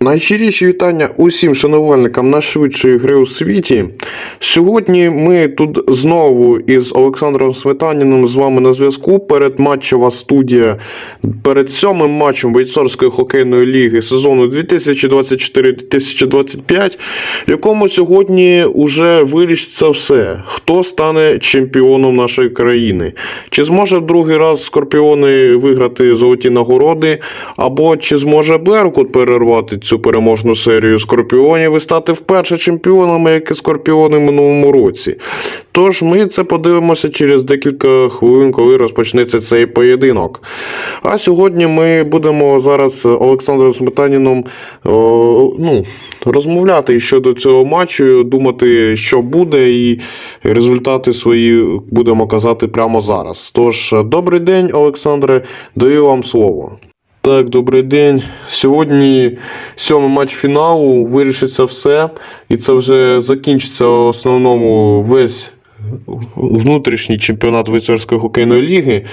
Найщиріші вітання усім шанувальникам найшвидшої гри у світі. Сьогодні ми тут знову із Олександром Сметаніним з вами на зв'язку. Передматчева студія перед сьомим матчем бойцовської хокейної ліги сезону 2024-2025, в якому сьогодні уже вирішиться все. Хто стане чемпіоном нашої країни? Чи зможе в другий раз Скорпіони виграти золоті нагороди? Або чи зможе Беркут перервати цю переможну серію Скорпіонів і стати вперше чемпіонами, як і Скорпіони в минулому році? Тож ми це подивимося через декілька хвилин, коли розпочнеться цей поєдинок. А сьогодні ми будемо зараз з Олександром Сметаніном о, ну, розмовляти щодо цього матчу, думати, що буде, і результати свої будемо казати прямо зараз. Тож, добрий день, Олександре, даю вам слово. Так, добрий день. Сьогодні сьомий матч фіналу, вирішиться все, і це вже закінчиться в основному весь внутрішній чемпіонат Вицерської хокейної ліги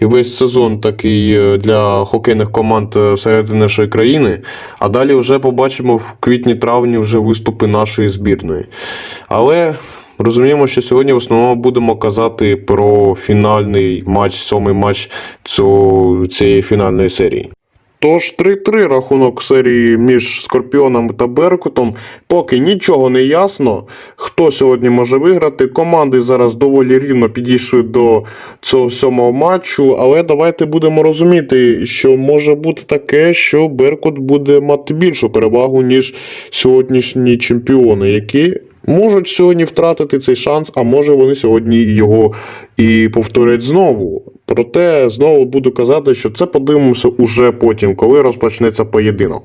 і весь сезон такий е, для хокейних команд е, всередині нашої країни. А далі вже побачимо в квітні-травні вже виступи нашої збірної. Але розуміємо, що сьогодні в основному будемо казати про фінальний матч, сьомий матч цієї фінальної серії. Тож 3-3 рахунок серії між Скорпіонами та Беркутом. Поки нічого не ясно, хто сьогодні може виграти. Команди зараз доволі рівно підійшли до цього сьомого матчу, але давайте будемо розуміти, що може бути таке, що Беркут буде мати більшу перевагу, ніж сьогоднішні чемпіони, які можуть сьогодні втратити цей шанс, а може вони сьогодні його і повторять знову. Проте знову буду казати, що це подивимося уже потім, коли розпочнеться поєдинок.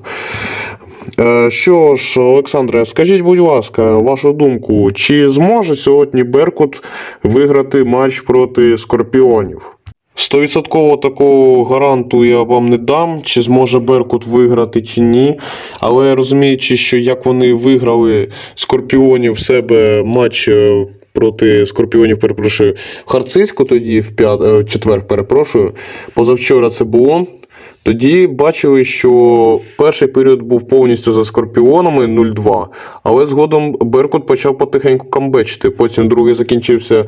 Е, Що ж, Олександре, скажіть, будь ласка, вашу думку, чи зможе сьогодні Беркут виграти матч проти Скорпіонів? Стовідсотково такого гаранту я вам не дам, чи зможе Беркут виграти чи ні. Але розуміючи, що як вони виграли Скорпіонів в себе матч е, проти Скорпіонів, перепрошую, Харцизьку тоді в п'ят... е, четвер, перепрошую. Позавчора це було. Тоді бачили, що перший період був повністю за скорпіонами 0-2, але згодом Беркут почав потихеньку камбечити. Потім другий закінчився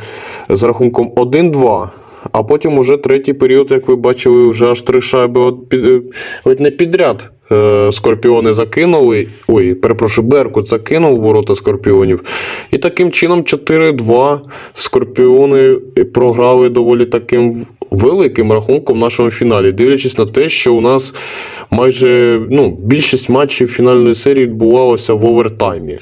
з рахунком 1-2. А потім уже третій період, як ви бачили, вже аж три шайби от під, е, не підряд. е, Скорпіони закинули. Ой, перепрошую, Беркут закинув ворота скорпіонів. І таким чином 4-2 скорпіони програли доволі таким великим рахунком в нашому фіналі, дивлячись на те, що у нас майже ну, більшість матчів фінальної серії відбувалося в овертаймі.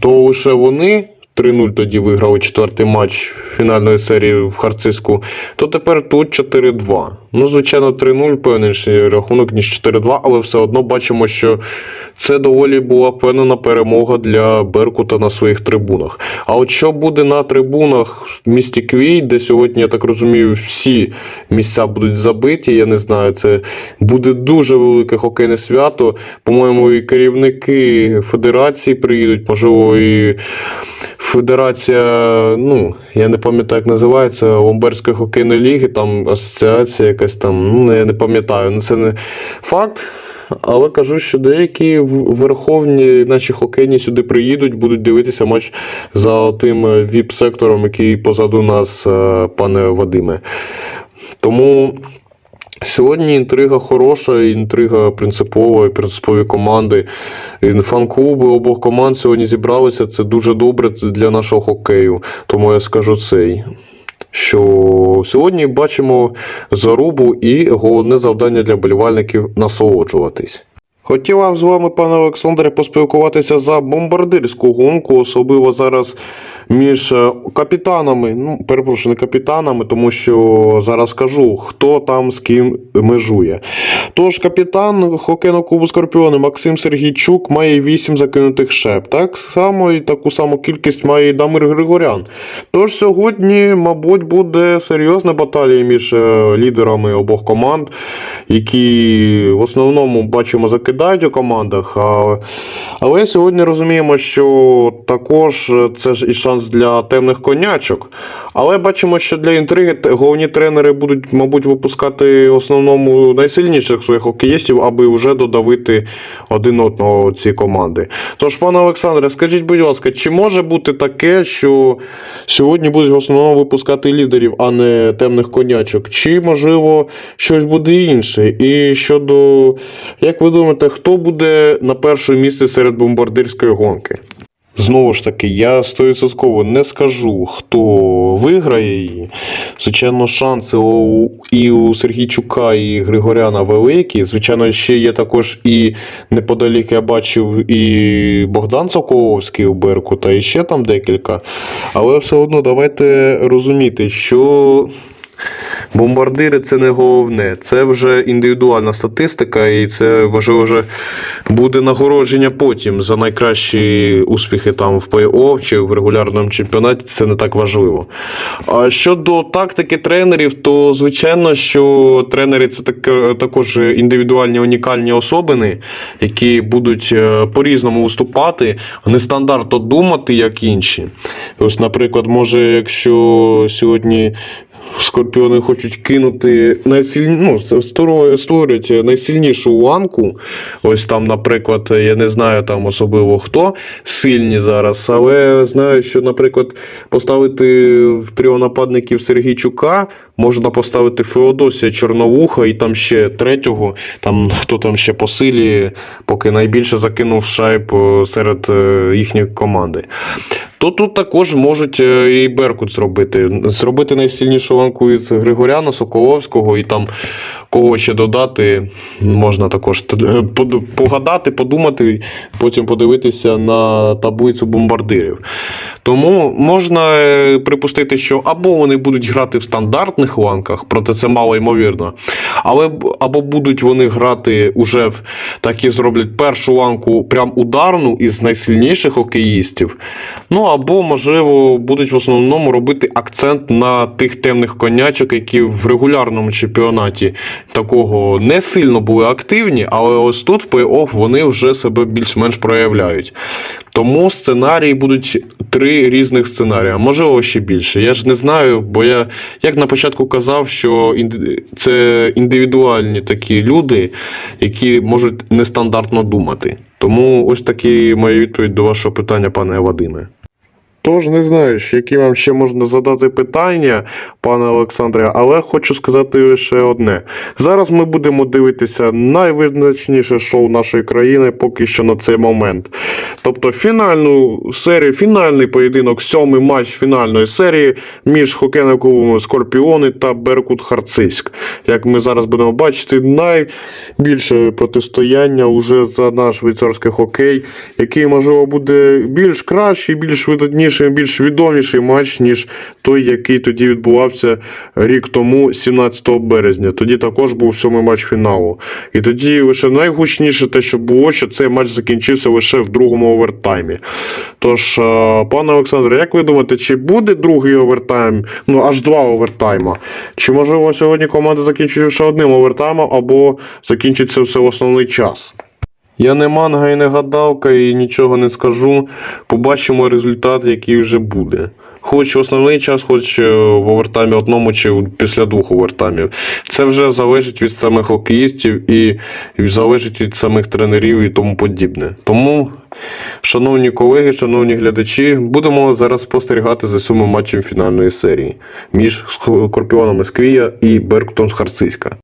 То лише вони 3-0 тоді виграли четвертий матч фінальної серії в Харциску, то тепер тут 4-2. Ну, звичайно, 3-0 певний рахунок, ніж 4-2, але все одно бачимо, що це доволі була впевнена перемога для Беркута на своїх трибунах. А от що буде на трибунах в місті Квій, де сьогодні, я так розумію, всі місця будуть забиті, я не знаю, це буде дуже велике хокейне свято. По-моєму, і керівники федерації приїдуть, можливо, і Федерація, ну, я не пам'ятаю, як називається, Ломберської хокейної ліги, там асоціація якась там, ну, я не пам'ятаю, ну це не факт. Але кажу, що деякі верховні наші хокейні сюди приїдуть, будуть дивитися матч за тим е, віп-сектором, який позаду нас, е, пане Вадиме. Тому Сьогодні інтрига хороша, інтрига принципова, принципові команди. Фан-клуби обох команд сьогодні зібралися. Це дуже добре для нашого хокею. Тому я скажу цей. Що сьогодні бачимо зарубу і головне завдання для болівальників насолоджуватись. Хотіла з вами, пане Олександре, поспілкуватися за бомбардирську гонку, особливо зараз між е, капітанами. Ну, перепрошую, не капітанами, тому що зараз кажу, хто там з ким межує. Тож капітан хокейного клубу Скорпіони Максим Сергійчук має 8 закинутих шеп. Так само і таку саму кількість має і Дамир Григорян. Тож сьогодні, мабуть, буде серйозна баталія між е, лідерами обох команд, які в основному бачимо закидають у командах. Але сьогодні розуміємо, що також це ж і шанс для темних конячок. Але бачимо, що для інтриги головні тренери будуть, мабуть, випускати в основному найсильніших своїх хокеїстів, аби вже додавити один одного ці команди. Тож, пане Олександре, скажіть, будь ласка, чи може бути таке, що сьогодні будуть в основному випускати лідерів, а не темних конячок? Чи можливо щось буде інше? І щодо, як ви думаєте, хто буде на першому місці серед бомбардирської гонки? Знову ж таки, я стовідсотково не скажу, хто виграє її. Звичайно, шанси і у Сергійчука, і Григоряна великі. Звичайно, ще є також і неподалік я бачив і Богдан Соколовський у Беркута, і ще там декілька. Але все одно давайте розуміти, що Бомбардири це не головне, це вже індивідуальна статистика, і це важливо вже буде нагородження потім за найкращі успіхи там в плей-офф чи в регулярному чемпіонаті. Це не так важливо. А щодо тактики тренерів, то звичайно, що тренери це так, також індивідуальні унікальні особини, які будуть е, по-різному виступати, нестандартно думати, як інші. Ось, наприклад, може, якщо сьогодні Скорпіони хочуть кинути найсильні... ну, створюють- найсильнішу ланку. Ось там, наприклад, я не знаю там особливо хто сильні зараз, але знаю, що, наприклад, поставити в трьох нападників Сергійчука, можна поставити Феодосія Чорновуха і там ще третього, там хто там ще по силі, поки найбільше закинув шайб е, серед е, їхньої команди. То тут також можуть е, і Беркут зробити. Зробити найсильнішу ланку із Григоряна, Соколовського і там кого ще додати. Можна також погадати, подумати, потім подивитися на таблицю бомбардирів. Тому можна е, припустити, що або вони будуть грати в стандартних ланках, проте це мало ймовірно, але або будуть вони грати уже в такі зроблять першу ланку прям ударну із найсильніших хокеїстів. Ну або, можливо, будуть в основному робити акцент на тих темних конячок, які в регулярному чемпіонаті такого не сильно були активні, але ось тут в плей-офф вони вже себе більш-менш проявляють. Тому сценарії будуть три різних сценарії, можливо ще більше. Я ж не знаю, бо я як на початку казав, що це індивідуальні такі люди, які можуть нестандартно думати. Тому ось такі моя відповідь до вашого питання, пане Вадиме. Тож не знаю, які вам ще можна задати питання, пане Олександре, але хочу сказати лише одне. Зараз ми будемо дивитися найвизначніше шоу нашої країни поки що на цей момент. Тобто фінальну серію, фінальний поєдинок, сьомий матч фінальної серії між хокейними клубами Скорпіони та Беркут Харциськ. Як ми зараз будемо бачити, найбільше протистояння уже за наш швейцарський хокей, який, можливо, буде більш кращий, більш видатніший, більш відоміший матч, ніж той, який тоді відбувався рік тому, 17 березня. Тоді також був сьомий матч фіналу. І тоді лише найгучніше те, що було, що цей матч закінчився лише в другому овертаймі. Тож, е, пане Олександре, як ви думаєте, чи буде другий овертайм? Ну, аж два овертайма? Чи можливо сьогодні команда закінчить лише одним овертаймом, або закінчиться все в основний час? Я не манга і не гадалка, і нічого не скажу. Побачимо результат, який вже буде. Хоч основний час, хоч е, в овертаймі одному чи після двох овертаймів. Це вже залежить від самих хокеїстів і залежить від самих тренерів і тому подібне. Тому, шановні колеги, шановні глядачі, будемо зараз спостерігати за сьомим матчем фінальної серії між Скорпіоном Есквія і Беркутом з Харциська.